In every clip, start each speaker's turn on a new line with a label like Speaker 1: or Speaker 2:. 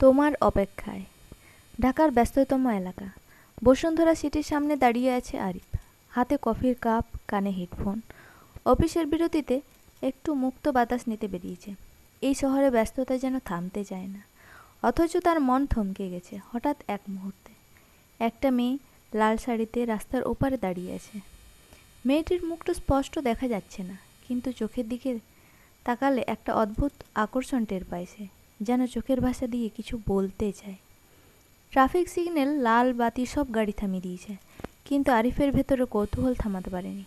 Speaker 1: তোমার অপেক্ষায়। ঢাকার ব্যস্ততম এলাকা। বসুন্ধরা সিটির সামনে দাঁড়িয়ে আছে আরিফ। হাতে কফির কাপ, কানে হেডফোন। অফিসের বিরতিতে একটু মুক্ত বাতাস নিতে বেরিয়েছে। এই শহরে ব্যস্ততা যেন থামতে চায় না। অথচ তার মন থমকে গেছে হঠাৎ এক মুহূর্তে। একটা মেয়ে লাল শাড়িতে রাস্তার ওপারে দাঁড়িয়ে আছে। মেয়েটির মুখটা স্পষ্ট দেখা যাচ্ছে না, কিন্তু চোখের দিকে তাকালে একটা অদ্ভুত আকর্ষণ টের পায় যেন চোখের ভাষা দিয়ে কিছু বলতে চায়। ট্রাফিক সিগন্যাল, লাল বাতি সব গাড়ি থামিয়ে দিয়েছে, কিন্তু আরিফের ভেতরে কৌতূহল থামাতে পারেনি।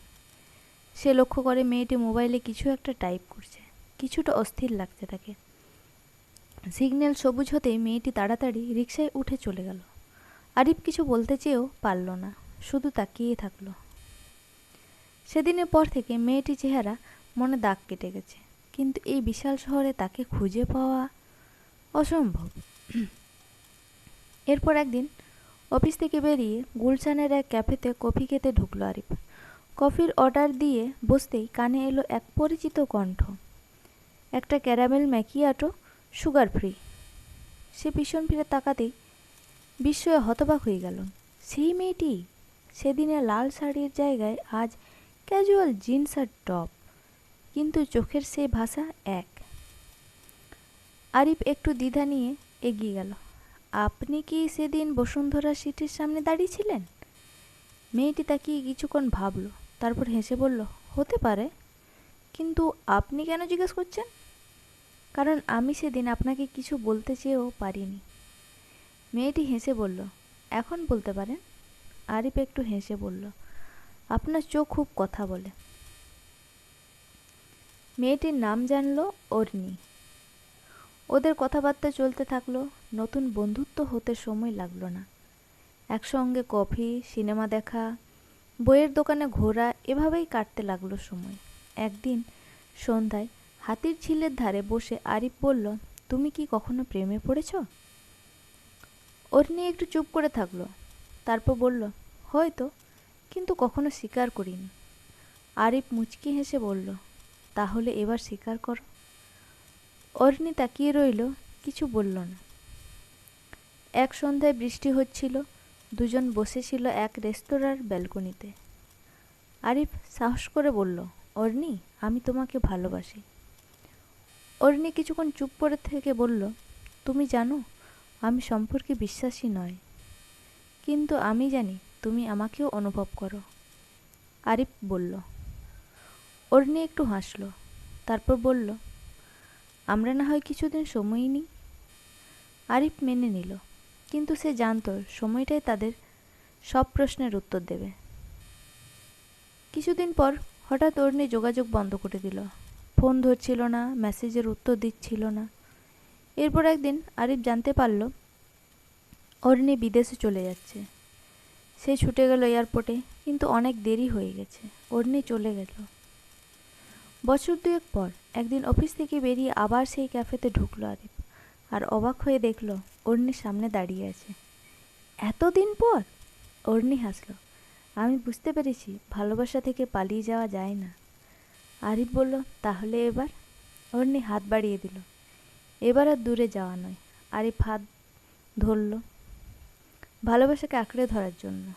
Speaker 1: সে লক্ষ্য করে মেয়েটি মোবাইলে কিছু একটা টাইপ করছে, কিছুটা অস্থির লাগছে তাকে। সিগন্যাল সবুজ হতেই মেয়েটি তাড়াতাড়ি রিক্সায় উঠে চলে গেল। আরিফ কিছু বলতে চেয়েও পারল না, শুধু তাকিয়ে থাকল। সেদিনের পর থেকে মেয়েটি চেহারা মনে দাগ কেটে গেছে, কিন্তু এই বিশাল শহরে তাকে খুঁজে পাওয়া অসম্ভব। এরপর একদিন অফিস থেকে বেরিয়ে গুলশানের এক ক্যাফেতে কফি খেতে ঢুকলো আরিফ। কফির অর্ডার দিয়ে বসতেই কানে এলো এক পরিচিত কণ্ঠ। একটা ক্যারামেল ম্যাকিয়াটো সুগার ফ্রি। সে পিছন ফিরে তাকাতেই বিস্ময়ে হতবাক হয়ে গেল। সেই মেয়েটি সেদিনে লাল শাড়ির জায়গায় আজ ক্যাজুয়াল জিন্স আর টপ কিন্তু চোখের সেই ভাষা এক। আরিফ একটু দ্বিধা নিয়ে এগিয়ে গেল। আপনি কি সেদিন বসুন্ধরা সিটির সামনে দাঁড়িয়েছিলেন? মেয়েটি তাকিয়ে কিছুক্ষণ ভাবলো, তারপর হেসে বলল, হতে পারে। কিন্তু আপনি কেন জিজ্ঞেস করছেন? কারণ আমি সেদিন আপনাকে কিছু বলতে চেয়েও পারিনি। মেয়েটি হেসে বলল, এখন বলতে পারেন? আরিফ একটু হেসে বলল, আপনার চোখ খুব কথা বলে। মেয়েটির নাম জানলো অর্নি ওদের কথাবার্তা চলতে থাকল, নতুন বন্ধুত্ব হতে সময় লাগল না। একসঙ্গে কফি, সিনেমা দেখা, বইয়ের দোকানে ঘোরা, এভাবেই কাটতে লাগল সময়। একদিন সন্ধ্যায় হাতির ঝিলের ধারে বসে আরিফ বলল, তুমি কি কখনো প্রেমে পড়েছ? ওর নিয়ে একটু চুপ করে থাকল, তারপর বলল, হয়তো, কিন্তু কখনো স্বীকার করিনি। আরিফ মুচকি হেসে বলল, তাহলে এবার স্বীকার করো। অর্নি তাকিয়ে রইল, কিছু বলল না। এক সন্ধ্যায় বৃষ্টি হচ্ছিল, দুজন বসেছিল এক রেস্তোরাঁর ব্যালকনিতে। আরিফ সাহস করে বলল অর্নি আমি তোমাকে ভালোবাসি। অর্নি কিছুক্ষণ চুপ করে থেকে বলল, তুমি জানো, আমি সম্পর্কে বিশ্বাসী নয়। কিন্তু আমি জানি, তুমি আমাকেও অনুভব করো। আরিফ বলল। অর্নি একটু হাসলো, তারপর বলল আমরা না হয় কিছুদিন সময়ই নিই। আরিফ মেনে নিল, কিন্তু সে জানত সময়টাই তাদের সব প্রশ্নের উত্তর দেবে। কিছুদিন পর হঠাৎ অর্নি যোগাযোগ বন্ধ করে দিল। ফোন ধরছিল না, মেসেজের উত্তর দিচ্ছিল না। এরপর একদিন আরিফ জানতে পারল অর্নি বিদেশে চলে যাচ্ছে। সে ছুটে গেল এয়ারপোর্টে, কিন্তু অনেক দেরি হয়ে গেছে। অর্নি চলে গেল। বছর দুয়েক পর একদিন অফিস থেকে বেরিয়ে আবার সেই ক্যাফেতে ঢুকলো আরিফ আর অবাক হয়ে দেখল, অর্নি সামনে দাঁড়িয়ে আছে। এতদিন পর? অর্নি হাসলো। আমি বুঝতে পেরেছি, ভালোবাসা থেকে পালিয়ে যাওয়া যায় না। আরিফ বলল, তাহলে এবার? অর্নি হাত বাড়িয়ে দিল। এবার আর দূরে যাওয়া নয়। আরিফ হাত ধরল ভালোবাসাকে আঁকড়ে ধরার জন্য।